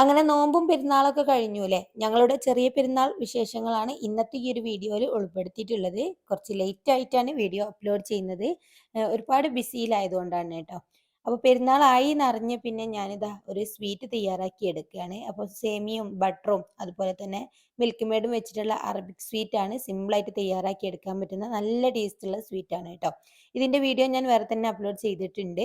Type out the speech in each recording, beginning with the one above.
അങ്ങനെ നോമ്പും പെരുന്നാളൊക്കെ കഴിഞ്ഞു അല്ലേ? ഞങ്ങളുടെ ചെറിയ പെരുന്നാൾ വിശേഷങ്ങളാണ് ഇന്നത്തെ ഈ ഒരു വീഡിയോയിൽ ഉൾപ്പെടുത്തിയിട്ടുള്ളത്. കുറച്ച് ലേറ്റ് ആയിട്ടാണ് വീഡിയോ അപ്ലോഡ് ചെയ്യുന്നത്. ഒരുപാട് ബിസിയിലായതുകൊണ്ടാണ് കേട്ടോ. അപ്പോൾ പെരുന്നാളായി എന്നറിഞ്ഞ് പിന്നെ ഞാനിതാ ഒരു സ്വീറ്റ് തയ്യാറാക്കി എടുക്കുകയാണ്. അപ്പോൾ സേമിയും ബട്ടറും അതുപോലെ തന്നെ മിൽക്ക് മേഡും വെച്ചിട്ടുള്ള അറബിക് സ്വീറ്റ് ആണ് സിമ്പിൾ ആയിട്ട് തയ്യാറാക്കി എടുക്കാൻ പറ്റുന്ന നല്ല ടേസ്റ്റ് ഉള്ള സ്വീറ്റ് ആണ് കേട്ടോ. ഇതിന്റെ വീഡിയോ ഞാൻ വേറെ തന്നെ അപ്ലോഡ് ചെയ്തിട്ടുണ്ട്.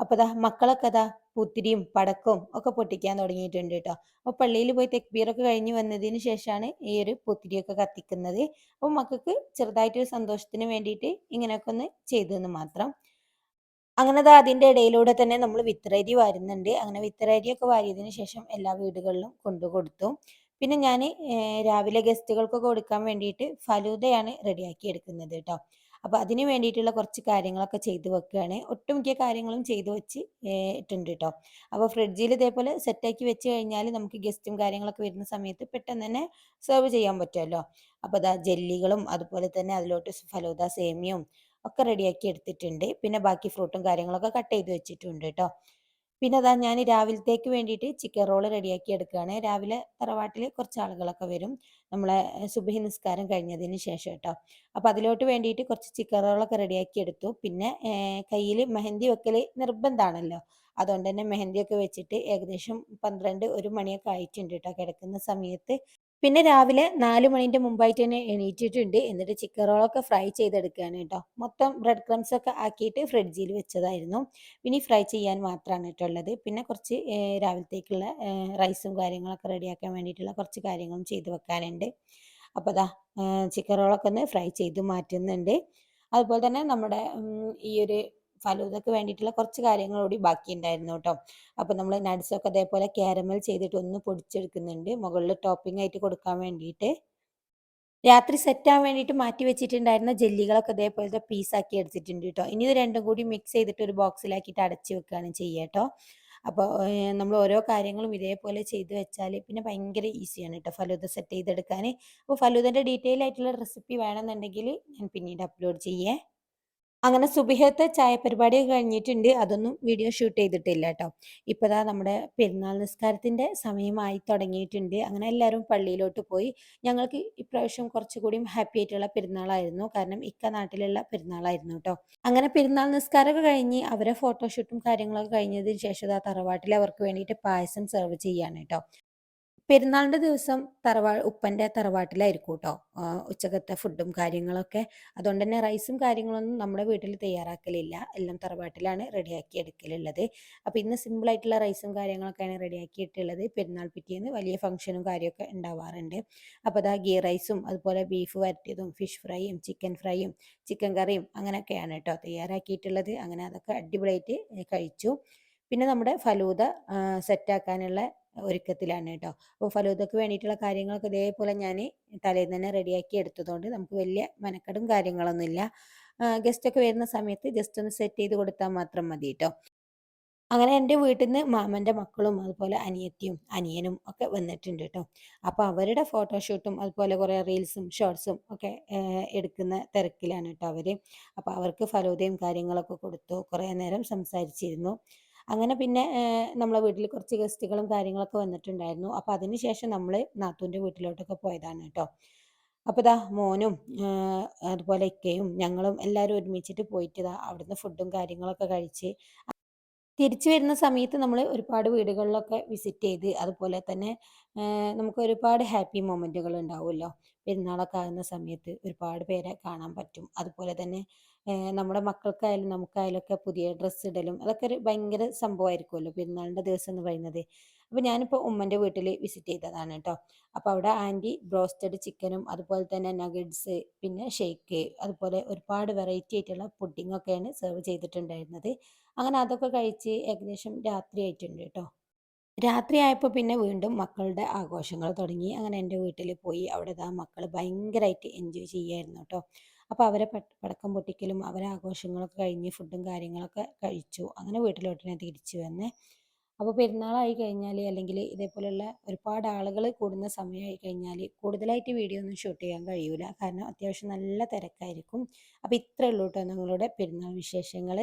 അപ്പോൾ ദാ മക്കളൊക്കെ ദാ പുത്തിരിയും പടക്കവും ഒക്കെ പൊട്ടിക്കാൻ തുടങ്ങിയിട്ടുണ്ട് കേട്ടോ അപ്പോൾ പള്ളിയിൽ പോയി തെക്ബീറൊക്കെ കഴിഞ്ഞ് വന്നതിന് ശേഷമാണ് ഈ ഒരു പുത്തിരിയൊക്കെ കത്തിക്കുന്നത്. അപ്പോൾ മക്കൾക്ക് ചെറുതായിട്ടൊരു സന്തോഷത്തിന് വേണ്ടിയിട്ട് ഇങ്ങനെയൊക്കെ ഒന്ന് ചെയ്തെന്ന് മാത്രം. അങ്ങനെ അതിന്റെ ഇടയിലൂടെ തന്നെ നമ്മൾ വിത്തരരി വരുന്നുണ്ട്. അങ്ങനെ വിത്തരരിയൊക്കെ വാരിയതിന് ശേഷം എല്ലാ വീടുകളിലും കൊണ്ടു കൊടുത്തു. പിന്നെ ഞാൻ രാവിലെ ഗസ്റ്റുകൾക്കൊക്കെ കൊടുക്കാൻ വേണ്ടിയിട്ട് ഫലൂദയാണ് റെഡിയാക്കി എടുക്കുന്നത് കേട്ടോ അപ്പോൾ അതിന് വേണ്ടിയിട്ടുള്ള കുറച്ച് കാര്യങ്ങളൊക്കെ ചെയ്തു വെക്കുകയാണ്. ഒട്ടുമിക്ക കാര്യങ്ങളും ചെയ്തു വെച്ച് ഇട്ടുണ്ട് കേട്ടോ അപ്പോൾ ഫ്രിഡ്ജിൽ ഇതേപോലെ സെറ്റാക്കി വെച്ച് കഴിഞ്ഞാൽ നമുക്ക് ഗസ്റ്റും കാര്യങ്ങളൊക്കെ വരുന്ന സമയത്ത് പെട്ടെന്ന് തന്നെ സെർവ് ചെയ്യാൻ പറ്റുമല്ലോ അപ്പോൾ അതാ ജെല്ലികളും അതുപോലെ തന്നെ അതിലോട്ട് ഫലൂദ സേമിയും ഒക്കെ റെഡിയാക്കി എടുത്തിട്ടുണ്ട്. പിന്നെ ബാക്കി ഫ്രൂട്ടും കാര്യങ്ങളൊക്കെ കട്ട് ചെയ്ത് വെച്ചിട്ടുണ്ട് കേട്ടോ പിന്നെ അതാ ഞാൻ രാവിലത്തേക്ക് വേണ്ടിയിട്ട് ചിക്കൻ റോൾ റെഡിയാക്കി എടുക്കുകയാണ് രാവിലെ തറവാട്ടിൽ കുറച്ച് ആളുകളൊക്കെ വരും. നമ്മളെ സുബഹി നിസ്കാരം കഴിഞ്ഞതിന് ശേഷം കേട്ടോ. അപ്പം അതിലോട്ട് വേണ്ടിയിട്ട് കുറച്ച് ചിക്കൻ റോളൊക്കെ റെഡിയാക്കി എടുത്തു. പിന്നെ കയ്യിൽ മെഹന്തി വെക്കൽ നിർബന്ധമാണല്ലോ അതുകൊണ്ട് തന്നെ മെഹന്തിയൊക്കെ വെച്ചിട്ട് ഏകദേശം പന്ത്രണ്ട് ഒരു മണിയൊക്കെ ആയിട്ടുണ്ട് കേട്ടോ കിടക്കുന്ന സമയത്ത്. പിന്നെ രാവിലെ നാല് മണിന്റെ മുമ്പായിട്ട് തന്നെ എണീറ്റിട്ടുണ്ട്. എന്നിട്ട് ചിക്കൻ റോളൊക്കെ ഫ്രൈ ചെയ്തെടുക്കുകയാണ് കേട്ടോ. മൊത്തം ബ്രെഡ് ക്രംസ് ഒക്കെ ആക്കിയിട്ട് ഫ്രിഡ്ജിൽ വെച്ചതായിരുന്നു. ഇനി ഫ്രൈ ചെയ്യാൻ മാത്രമാണ് കേട്ടോ ഉള്ളത്. പിന്നെ കുറച്ച് രാവിലത്തേക്കുള്ള റൈസും കാര്യങ്ങളൊക്കെ റെഡിയാക്കാൻ വേണ്ടിയിട്ടുള്ള കുറച്ച് കാര്യങ്ങളും ചെയ്തു വെക്കാനുണ്ട്. അപ്പോൾ അതാ ചിക്കൻ റോളൊക്കെ ഒന്ന് ഫ്രൈ ചെയ്ത് മാറ്റുന്നുണ്ട്. അതുപോലെ തന്നെ നമ്മുടെ ഈ ഒരു ഫലൂദക്ക് വേണ്ടിയിട്ടുള്ള കുറച്ച് കാര്യങ്ങൾ കൂടി ബാക്കിയുണ്ടായിരുന്നു കേട്ടോ. അപ്പോൾ നമ്മൾ നട്സൊക്കെ അതേപോലെ കാരമൽ ചെയ്തിട്ട് ഒന്ന് പൊടിച്ചെടുക്കുന്നുണ്ട്. മുകളിൽ ടോപ്പിംഗ് ആയിട്ട് കൊടുക്കാൻ വേണ്ടിയിട്ട്. രാത്രി ആവാൻ വേണ്ടിയിട്ട് മാറ്റി വെച്ചിട്ടുണ്ടായിരുന്ന ജെല്ലികളൊക്കെ അതേപോലത്തെ പീസാക്കി എടുത്തിട്ടുണ്ട് കേട്ടോ. ഇനി ഇത് രണ്ടും കൂടി മിക്സ് ചെയ്തിട്ട് ഒരു ബോക്സിലാക്കിയിട്ട് അടച്ചു വെക്കുകയാണ് ചെയ്യുക കേട്ടോ. അപ്പോൾ നമ്മൾ ഓരോ കാര്യങ്ങളും ഇതേപോലെ ചെയ്ത് വെച്ചാൽ പിന്നെ ഭയങ്കര ഈസിയാണ് കേട്ടോ ഫലൂദ സെറ്റ് ചെയ്തെടുക്കാൻ. അപ്പോൾ ഫലൂദന്റെ ഡീറ്റെയിൽ ആയിട്ടുള്ള റെസിപ്പി വേണമെന്നുണ്ടെങ്കിൽ ഞാൻ പിന്നീട് അപ്ലോഡ് ചെയ്യേ. അങ്ങനെ സുബിഹത്തെ ചായ പരിപാടി കഴിഞ്ഞിട്ടുണ്ട്. അതൊന്നും വീഡിയോ ഷൂട്ട് ചെയ്തിട്ടില്ല കേട്ടോ. ഇപ്പതാ നമ്മുടെ പെരുന്നാൾ നിസ്കാരത്തിന്റെ സമയമായി തുടങ്ങിയിട്ടുണ്ട്. അങ്ങനെ എല്ലാവരും പള്ളിയിലോട്ട് പോയി. ഞങ്ങൾക്ക് ഇപ്രാവശ്യം കുറച്ചുകൂടിയും ഹാപ്പി ആയിട്ടുള്ള പെരുന്നാളായിരുന്നു. കാരണം ഇക്ക നാട്ടിലുള്ള പെരുന്നാളായിരുന്നു കേട്ടോ. അങ്ങനെ പെരുന്നാൾ നിസ്കാരമൊക്കെ കഴിഞ്ഞ് അവരെ ഫോട്ടോഷൂട്ടും കാര്യങ്ങളൊക്കെ കഴിഞ്ഞതിന് ശേഷം ആ തറവാട്ടിൽ അവർക്ക് വേണ്ടിയിട്ട് പായസം സെർവ് ചെയ്യാണ് കേട്ടോ. പെരുന്നാളിന്റെ ദിവസം തറവാ ഉപ്പന്റെ തറവാട്ടിലായിരിക്കും കേട്ടോ ഉച്ചക്കത്തെ ഫുഡും കാര്യങ്ങളൊക്കെ. അതുകൊണ്ട് തന്നെ റൈസും കാര്യങ്ങളൊന്നും നമ്മുടെ വീട്ടിൽ തയ്യാറാക്കലില്ല. എല്ലാം തറവാട്ടിലാണ് റെഡിയാക്കി എടുക്കലുള്ളത്. അപ്പോൾ ഇന്ന് സിമ്പിളായിട്ടുള്ള റൈസും കാര്യങ്ങളൊക്കെയാണ് റെഡിയാക്കിയിട്ടുള്ളത്. പെരുന്നാൾ പിറ്റേന്ന് വലിയ ഫംഗ്ഷനും കാര്യമൊക്കെ ഉണ്ടാവാറുണ്ട്. അപ്പോൾ അതാ ഗീ റൈസും അതുപോലെ ബീഫ് വരട്ടിയതും ഫിഷ് ഫ്രൈയും ചിക്കൻ ഫ്രൈയും ചിക്കൻ കറിയും അങ്ങനെയൊക്കെയാണ് കേട്ടോ തയ്യാറാക്കിയിട്ടുള്ളത്. അങ്ങനെ അതൊക്കെ അടിപൊളിയായിട്ട് കഴിച്ചു. പിന്നെ നമ്മുടെ ഫലൂദ സെറ്റാക്കാനുള്ള ഒരുക്കത്തിലാണ് കേട്ടോ. അപ്പോൾ ഫലൂദക്ക് വേണ്ടിയിട്ടുള്ള കാര്യങ്ങളൊക്കെ ഇതേപോലെ ഞാൻ തലേന്ന് തന്നെ റെഡിയാക്കി എടുത്തതുകൊണ്ട് നമുക്ക് വലിയ മെനക്കെടും കാര്യങ്ങളൊന്നുമില്ല ഗസ്റ്റൊക്കെ വരുന്ന സമയത്ത് ജസ്റ്റ് ഒന്ന് സെറ്റ് ചെയ്ത് കൊടുത്താൽ മാത്രം മതി കേട്ടോ. അങ്ങനെ എന്റെ വീട്ടിൽ നിന്ന് മാമന്റെ മക്കളും അതുപോലെ അനിയത്തിയും അനിയനും ഒക്കെ വന്നിട്ടുണ്ട് കേട്ടോ. അപ്പോൾ അവരുടെ ഫോട്ടോഷൂട്ടും അതുപോലെ കുറേ റീൽസും ഷോർട്സും ഒക്കെ എടുക്കുന്ന തിരക്കിലാണ് കേട്ടോ അവർ അപ്പോൾ അവർക്ക് ഫലോദയും കാര്യങ്ങളൊക്കെ കൊടുത്തു കുറേ നേരം സംസാരിച്ചിരുന്നു. അങ്ങനെ പിന്നെ നമ്മളെ വീട്ടിൽ കുറച്ച് ഗസ്റ്റുകളും കാര്യങ്ങളൊക്കെ വന്നിട്ടുണ്ടായിരുന്നു. അപ്പോൾ അതിനുശേഷം നമ്മൾ നാത്തൂന്റെ വീട്ടിലോട്ടൊക്കെ പോയതാണ് കേട്ടോ. അപ്പോൾ ഇതാ മോനും അതുപോലെ ഇക്കയും ഞങ്ങളും എല്ലാവരും ഒരുമിച്ചിട്ട് പോയിട്ട് ഇതാ അവിടുന്ന് ഫുഡും കാര്യങ്ങളൊക്കെ കഴിച്ച് തിരിച്ചു വരുന്ന സമയത്ത് നമ്മൾ ഒരുപാട് വീടുകളിലൊക്കെ വിസിറ്റ് ചെയ്ത് അതുപോലെ തന്നെ നമുക്ക് ഒരുപാട് ഹാപ്പി മൊമെന്റുകൾ ഉണ്ടാവുമല്ലോ. പെരുന്നാളൊക്കെ ആകുന്ന സമയത്ത് ഒരുപാട് പേരെ കാണാൻ പറ്റും. അതുപോലെ തന്നെ നമ്മുടെ മക്കൾക്കായാലും നമുക്കായാലും ഒക്കെ പുതിയ ഡ്രസ്സ് ഇടലും അതൊക്കെ ഒരു ഭയങ്കര സംഭവമായിരിക്കുമല്ലോ പെരുന്നാളിന്റെ ദിവസം എന്ന് പറയുന്നത്. അപ്പോൾ ഞാനിപ്പോൾ ഉമ്മന്റെ വീട്ടിൽ വിസിറ്റ് ചെയ്തതാണ് കേട്ടോ. അപ്പോൾ അവിടെ ആന്റി ബ്രോസ്റ്റഡ് ചിക്കനും അതുപോലെ തന്നെ നഗഡ്സ് പിന്നെ ഷേക്ക് അതുപോലെ ഒരുപാട് വെറൈറ്റി ആയിട്ടുള്ള പുഡിങ്ങൊക്കെയാണ് സെർവ് ചെയ്തിട്ടുണ്ടായിരുന്നത്. അങ്ങനെ അതൊക്കെ കഴിച്ച് ഏകദേശം രാത്രി ആയിട്ടുണ്ട് കേട്ടോ. രാത്രി ആയപ്പോൾ പിന്നെ വീണ്ടും മക്കളുടെ ആഘോഷങ്ങൾ തുടങ്ങി. അങ്ങനെ എന്റെ വീട്ടിൽ പോയി അവിടെ ആ മക്കൾ ഭയങ്കരമായിട്ട് എൻജോയ് ചെയ്യായിരുന്നു കേട്ടോ. അപ്പോൾ അവരെ പടക്കം പൊട്ടിക്കലും അവരെ ആഘോഷങ്ങളൊക്കെ കഴിഞ്ഞ് ഫുഡും കാര്യങ്ങളൊക്കെ കഴിച്ചു. അങ്ങനെ വീട്ടിലോട്ട് ഞാൻ തിരിച്ചു വന്നേ. അപ്പോൾ പെരുന്നാളായി കഴിഞ്ഞാൽ അല്ലെങ്കിൽ ഇതേപോലെയുള്ള ഒരുപാട് ആളുകൾ കൂടുന്ന സമയമായി കഴിഞ്ഞാൽ കൂടുതലായിട്ട് വീഡിയോ ഒന്നും ഷൂട്ട് ചെയ്യാൻ കഴിയൂല. കാരണം അത്യാവശ്യം നല്ല തിരക്കായിരിക്കും. അപ്പോൾ ഇത്രയേ കേട്ടോ നിങ്ങളുടെ പെരുന്നാൾ വിശേഷങ്ങൾ